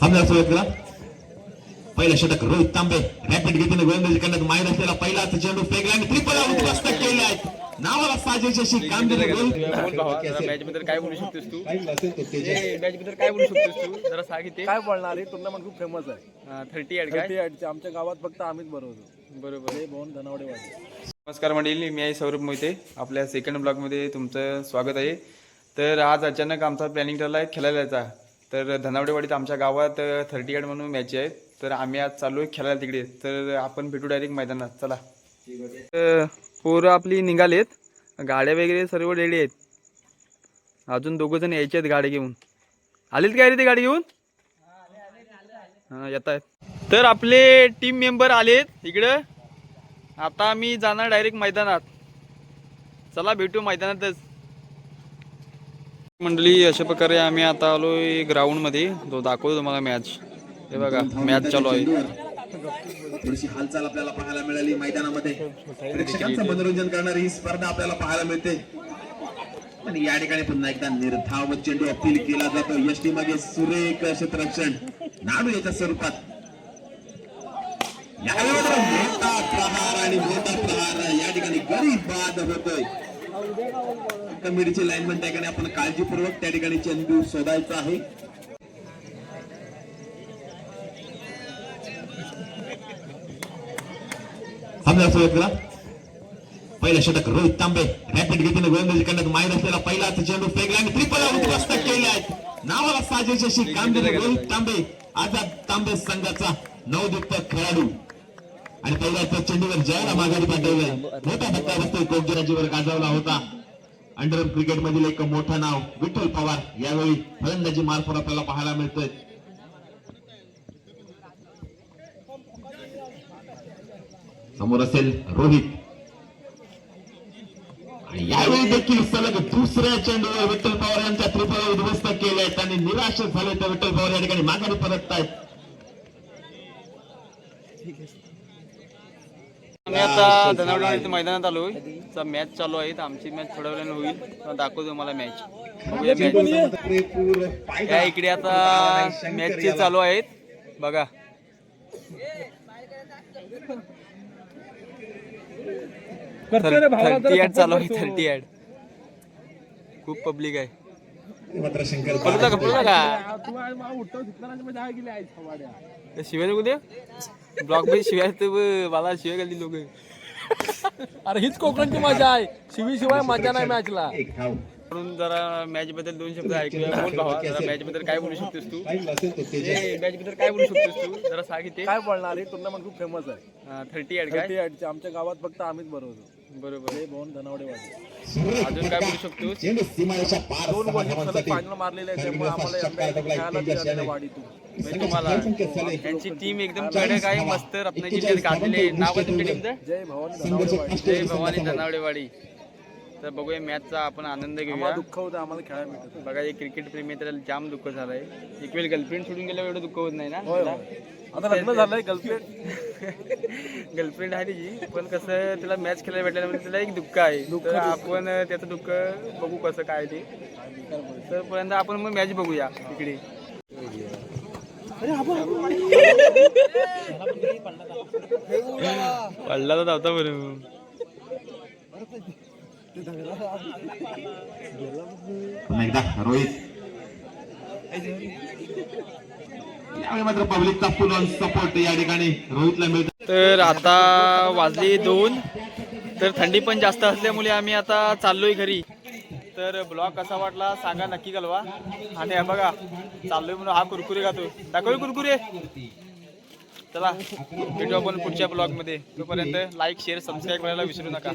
समजा सुरुवात करा पहिलं षटक रोहित तांबे रॅपिड गतीने गोलंदाजी करण्यात माहीत असलेला पहिलाच चेंडू फेकला आणि ट्रिपल उद्ध्वस्त केले आहेत. नावाला साजेशी अशी कामगिरी भावा मॅच बद्दल काय बोलू शकतोस तू? मॅच बद्दल काय बोलू शकतोस तू? जरा सांग इथे काय बोलणार? ही टुर्नामेंट खूप फेमस आहे. थर्टी काय? थर्टी एटचे आमच्या गावात फक्त आम्हीच बरोबर बरोबर. हे भवन धनावडेवाडी. नमस्कार मंडळी मी आहे सौरभ मोहिते. आपल्या सेकंड ब्लॉगमध्ये तुमचं स्वागत आहे. तर आज अचानक आमचा प्लॅनिंग ठरला आहे खेळायला जायचा. तर धनावडेवाडीत आमच्या गावात थर्टी एट म्हणून मॅच आहे. तर आम्ही आज चालू आहे खेळायला तिकडे. तर आपण भेटू डायरेक्ट मैदानात. चला. तर पोरं आपली निघालेत. गाड्या वगैरे सर्व रेडी आहेत. अजून दोघं जण यायचे आहेत गाडी घेऊन. आलेत काय रे ते गाडी घेऊन? हां येत आहेत. तर आपले टीम मेंबर आलेत इकडं. आता आम्ही जाणार डायरेक्ट मैदानात. चला भेटू मैदानातच. मंडळी अशा प्रकारे आम्ही आता आलो ग्राउंडमध्ये तो दाखवतो तुम्हाला मॅच हे बघा मॅच चालू आहे. थोडीशी हालचाल आपल्याला पाहायला मिळाली मैदानामध्ये. प्रेक्षकांचं मनोरंजन करणारी ही स्पर्धा आपल्याला पाहायला मिळते. आणि या ठिकाणी पुन्हा एकदा निर्धाव चेंडू अपील केला जातो. यष्टी मागे सुरेख क्षेत्ररक्षण. नाडू याच्या स्वरूपात. मोठा प्रहार आणि मोठा प्रहार या ठिकाणी गरीब बाद होतोय. कमिटीची लाईन त्या ठिकाणी आपण काळजीपूर्वक त्या ठिकाणी चेंडू शोधायचा आहे. समजा सुरुवात करा. पहिलं षटक रोहित तांबे. रॅपिड गतीने गोलंदाजी करण्यात माहीत असलेला पहिला चेंडू फेकला आणि ट्रिपल उद्ध्वस्त केले आहेत नावाला साजेशी अशी कामगिरी रोहित तांबे. आझाद तांबे संघाचा नवदुप्त खेळाडू. आणि पहिल्याच चेंडूवर जयाला माघारी पाठवलंय. मोठा धक्का बसतोय. कोकजराजीवर गाजवला होता. अंडर क्रिकेट मधील एक मोठं नाव विठ्ठल पवार. यावेळी फलंदाजी मार्फत आपल्याला पाहायला मिळतोय. समोर असेल रोहित. आणि यावेळी देखील सलग दुसऱ्या चेंडूवर विठ्ठल पवार यांच्या त्रिफळ उद्ध्वस्त केले आहेत आणि निराश झाले तर विठ्ठल पवार या ठिकाणी माघारी परत आहेत आम्ही आता धनावडेवाडी मैदानात आलोय. तर मॅच चालू आहे. तर आमची मॅच थोड्या वेळाने होईल. दाखवतो मला मॅच या इकडे आता मॅच चालू आहेत. बघा. थर्टी ॲड चालू आहे. थर्टी ॲड खूप पब्लिक आहे. मात्र शंकर शिव्या नको दे ब्लॉगमध्ये शिव्या तर मला शिव्या घालली लोक. अरे हीच कोकणची मजा आहे. शिवी शिवाय मजा नाही मॅचला. म्हणून जरा मॅच बद्दल दोन शब्द ऐकूया. बोल भावा जरा मॅच बद्दल काय बोलू शकतोस तू? मॅच बद्दल काय बोलू शकतोस तू? जरा सांग इथे. काय बोलणार? ही टुर्नामेंट खूप फेमस आहे. थर्टी ॲड थर्टी एटचे आमच्या गावात फक्त आम्हीच बरोबर बरोबर. अजून काय बोलू दोन फायनल मारलेले त्यामुळे आम्हाला यंदा खेळायला म्हणजे तुम्हाला त्यांची टीम एकदम आहे मस्त रत्नाची टीम गाजलेली नाव आहे तुमच्या टीमचं जय भवानी धनावडेवाडी जय भवानी धनावडेवाडी तर बघूया मॅचचा आपण आनंद घेऊया. दुःख होतं आम्हाला खेळायला भेटत बघा हे क्रिकेट प्रेमी तर जाम दुःख झालंय. एक वेळ गर्लफ्रेंड सोडून गेल्यावर एवढं दुःख होत नाही ना. आता लग्न झालंय गर्लफ्रेंड गर्लफ्रेंड आहे तिची पण कसं तिला मॅच खेळायला भेटल्यामुळे तिला एक दुःख आहे. तर आपण त्याचं दुःख बघू कसं काय ते. तर पर्यंत आपण मग मॅच बघूया इकडे पडला तर नव्हता बरं. एकदा रोहित. मात्र पब्लिकचा फुल ऑन सपोर्ट या ठिकाणी रोहितला मिळतो. तर आता वाजले दोन. तर थंडी पण जास्त असल्यामुळे आम्ही आता चाललोय घरी. तर ब्लॉग कसा वाटला सांगा नक्की कळवा. आणि बघा चाललोय म्हणून हा कुरकुरे खातोय दाखवू कुरकुरे. चला भेटू आपण पुढच्या ब्लॉगमध्ये. तोपर्यंत लाईक शेअर सबस्क्राईब करायला विसरू नका.